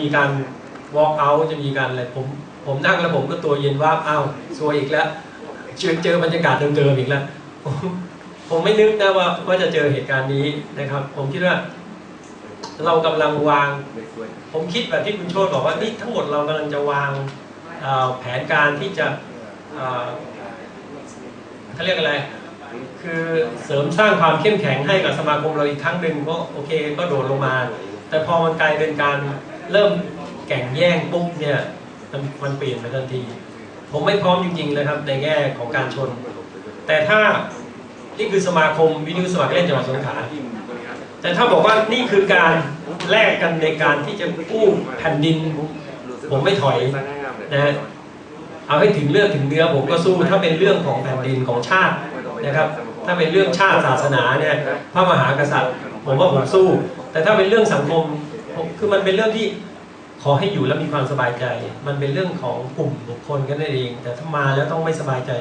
มีการ walk out จะมีการอะไรผมผมนั่งแล้วผมก็ตัวเย็นว่าอ้าวซวยอีกแล้วเจอเจอบรรยากาศเดิมๆอีกแล้วผมผมไม่นึกนะว่าว่าจะเจอเหตุการณ์นี้นะครับ ผมคิดว่า เรากำลังวาง ผมคิดแบบที่คุณโชตบอกว่านี่ทั้งหมดเรากำลังจะวางแผนการที่จะเขาเรียกอะไร คือเสริมสร้างความเข้มแข็งให้กับสมาคมเราอีกครั้งหนึ่งก็โอเคก็โดดลงมา แต่พอมันกลายเป็นการ เริ่มแข่งแย่งปุ๊บเนี่ยมันเปลี่ยนไปทันที ผมไม่พร้อมจริงๆเลยครับ ในแง่ของการชน แต่ถ้านี่คือสมาคมวิทยุสมัครเล่นจังหวัดสงขลาแต่ถ้าบอกว่านี่คือการแลกกันในการที่จะกู้แผ่นดิน ผมไม่ถอยนะเอาให้ถึงเลือดถึงเนื้อผมก็สู้ ถ้าเป็นเรื่องของแผ่นดินของชาตินะครับ ถ้าเป็นเรื่องชาติศาสนาเนี่ยพระมหากษัตริย์ ผมว่าผมสู้ แต่ถ้าเป็นเรื่องสังคมคือมันเป็นเรื่องที่ ขอให้อยู่แล้วมีความสบายใจ มันเป็นเรื่องของกลุ่มบุคคลกันเอง แต่ถ้ามาแล้วต้องไม่สบายใจ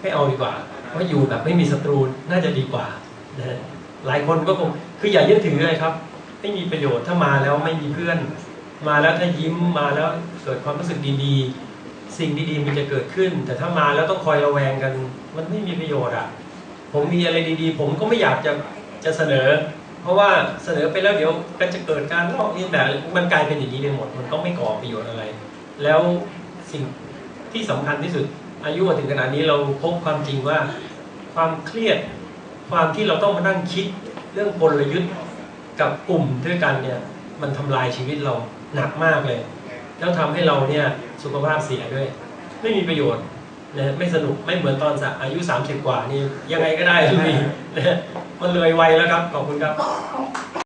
ไม่เอาดีกว่าเพราอยู่แบบไม่มีศัตรูน่าจะดีกว่านะหลายคนก็คงคืออย่ายึดถือเลยครับ ไม่มีประโยชน์ถ้ามาแล้วไม่มีเพื่อน มาแล้วถ้ายิ้มมาแล้วเกิดความรู้สึกดีๆ สิ่งดีๆมันจะเกิดขึ้น แต่ถ้ามาแล้วต้องคอยระแวงกัน มันไม่มีประโยชน์อะ ผมมีอะไรดีๆ ผมก็ไม่อยากจะจะเสนอ เพราะว่าเสนอไปแล้วเดี๋ยวก็จะเกิดการลอกเลียนแบบมันกลายเป็นอย่างนี้ไปหมด มันก็ไม่ก่อประโยชน์อะไร แล้วสิ่งที่สำคัญที่สุดอายุถึงขนาดนี้เราพบความจริงว่า ความเครียดความที่เราต้องมานั่งคิดเรื่องกลยุทธ์กับกลุ่มด้วยกันเนี่ยมันทำลายชีวิตเราหนักมากเลย แล้วทำให้เราเนี่ยสุขภาพเสียด้วย ไม่มีประโยชน์ นะไม่สนุกไม่เหมือนตอนสะอายุ 30 กว่านี่ยังไงก็ได้ทุกทีนะมันเลยวัยแล้วครับ ขอบคุณครับ